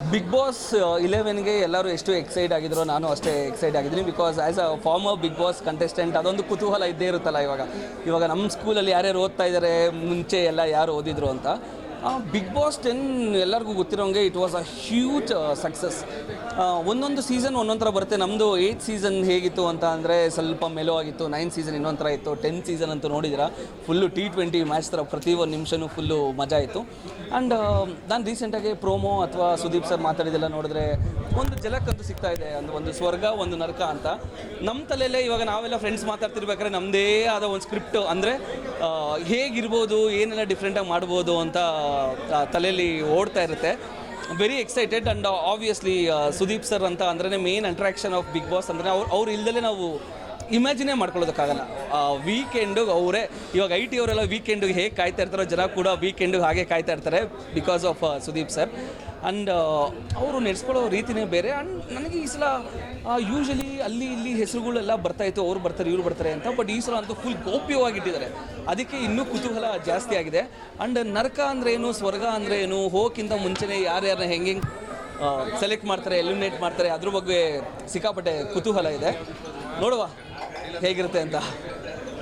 Big boss ಇಲೆವೆನ್ಗೆ ಎಲ್ಲರೂ ಎಷ್ಟು excite ಆಗಿದ್ರು ನಾನು ಅಷ್ಟೇ ಎಕ್ಸೈಟ್ ಆಗಿದ್ದೀನಿ because as a former Bigg Boss contestant ಅದೊಂದು ಕುತೂಹಲ ಇದ್ದೇ ಇರುತ್ತಲ್ಲ ಇವಾಗ. ಇವಾಗ ನಮ್ಮ ಸ್ಕೂಲಲ್ಲಿ ಯಾರ್ಯಾರು ಓದ್ತಾ ಇದ್ದಾರೆ ಮುಂಚೆ ಎಲ್ಲ ಯಾರು ಓದಿದ್ರು ಅಂತ. ಬಿಗ್ ಬಾಸ್ ಟೆನ್ ಎಲ್ಲರಿಗೂ ಗೊತ್ತಿರೋಂಗೆ it was a huge success ಒಂದೊಂದು ಸೀಸನ್ ಒಂದೊಂದು ಥರ ಬರುತ್ತೆ. ನಮ್ಮದು ಏಯ್ತ್ ಸೀಸನ್ ಹೇಗಿತ್ತು ಅಂತ ಅಂದರೆ ಸ್ವಲ್ಪ ಮೆಲೋ ಆಗಿತ್ತು. ನೈನ್ ಸೀಸನ್ ಇನ್ನೊಂದು ಇತ್ತು. ಟೆನ್ ಸೀಸನ್ ಅಂತೂ ನೋಡಿದ್ರೆ ಫುಲ್ಲು ಟಿ ಟ್ವೆಂಟಿ ಮ್ಯಾಚ್ ಥರ ಪ್ರತಿ ಒಂದು ನಿಮಿಷನೂ ಫುಲ್ಲು ಮಜಾ ಇತ್ತು. ಆ್ಯಂಡ್ ನಾನು ರೀಸೆಂಟಾಗಿ ಪ್ರೋಮೋ ಅಥವಾ ಸುದೀಪ್ ಸರ್ ಮಾತಾಡಿದೆಲ್ಲ ನೋಡಿದ್ರೆ ಒಂದು ಜಲಕ್ಕಂತೂ ಸಿಗ್ತಾ ಇದೆ. ಒಂದು ಒಂದು ಸ್ವರ್ಗ, ಒಂದು ನರಕ ಅಂತ. ನಮ್ಮ ತಲೆಯಲ್ಲೇ ಇವಾಗ ನಾವೆಲ್ಲ ಫ್ರೆಂಡ್ಸ್ ಮಾತಾಡ್ತಿರ್ಬೇಕಾದ್ರೆ ನಮ್ಮದೇ ಆದ ಒಂದು ಸ್ಕ್ರಿಪ್ಟ್ ಅಂದರೆ ಹೇಗಿರ್ಬೋದು, ಏನೆಲ್ಲ ಡಿಫ್ರೆಂಟಾಗಿ ಮಾಡ್ಬೋದು ಅಂತ ತಲೆಯಲ್ಲಿ ಓಡ್ತಾ ಇರುತ್ತೆ. Very excited and obviously Sudeep sir ಅಂತ ಅಂದ್ರೆ main attraction of Bigg Boss ಅಂದರೆ ಅವ್ರು ಅವ್ರು ಇಲ್ದಲೇ ನಾವು ಇಮ್ಯಾಜಿನೇ ಮಾಡ್ಕೊಳ್ಳೋದಕ್ಕಾಗಲ್ಲ. ವೀಕೆಂಡು ಅವರೇ, ಇವಾಗ ಐ ಟಿ ಅವರೆಲ್ಲ ವೀಕೆಂಡಿಗೆ ಹೇಗೆ ಕಾಯ್ತಾ ಇರ್ತಾರೋ ಜನ ಕೂಡ ವೀಕೆಂಡಿಗೆ ಹಾಗೆ ಕಾಯ್ತಾ ಇರ್ತಾರೆ because of Sudeep sir and ಅವರು ನಡೆಸ್ಕೊಳ್ಳೋ ರೀತಿನೇ ಬೇರೆ. ಆ್ಯಂಡ್ ನನಗೆ ಈ ಸಲ ಯೂಶಲಿ ಅಲ್ಲಿ ಇಲ್ಲಿ ಹೆಸರುಗಳೆಲ್ಲ ಬರ್ತಾಯಿತ್ತು ಅವ್ರು ಬರ್ತಾರೆ, ಇವ್ರು ಬರ್ತಾರೆ ಅಂತ. ಬಟ್ ಈ ಸಲ ಅಂತೂ ಫುಲ್ ಗೋಪ್ಯವಾಗಿಟ್ಟಿದ್ದಾರೆ. ಅದಕ್ಕೆ ಇನ್ನೂ ಕುತೂಹಲ ಜಾಸ್ತಿ ಆಗಿದೆ. ಆ್ಯಂಡ್ ನರಕ ಅಂದ್ರೆ ಏನು, ಸ್ವರ್ಗ ಅಂದ್ರೆ ಏನು ಹೋಗಿಂತ ಮುಂಚೆನೇ ಯಾರ್ಯಾರನ್ನ ಹೆಂಗೆ ಸೆಲೆಕ್ಟ್ ಮಾಡ್ತಾರೆ ಎಲಿಮಿನೇಟ್ ಮಾಡ್ತಾರೆ, ಅದ್ರ ಬಗ್ಗೆ ಸಿಕ್ಕಾಪಟ್ಟೆ ಕುತೂಹಲ ಇದೆ. ನೋಡುವ. ಹೇಗಿರುತ್ತೆ ಅಂತ.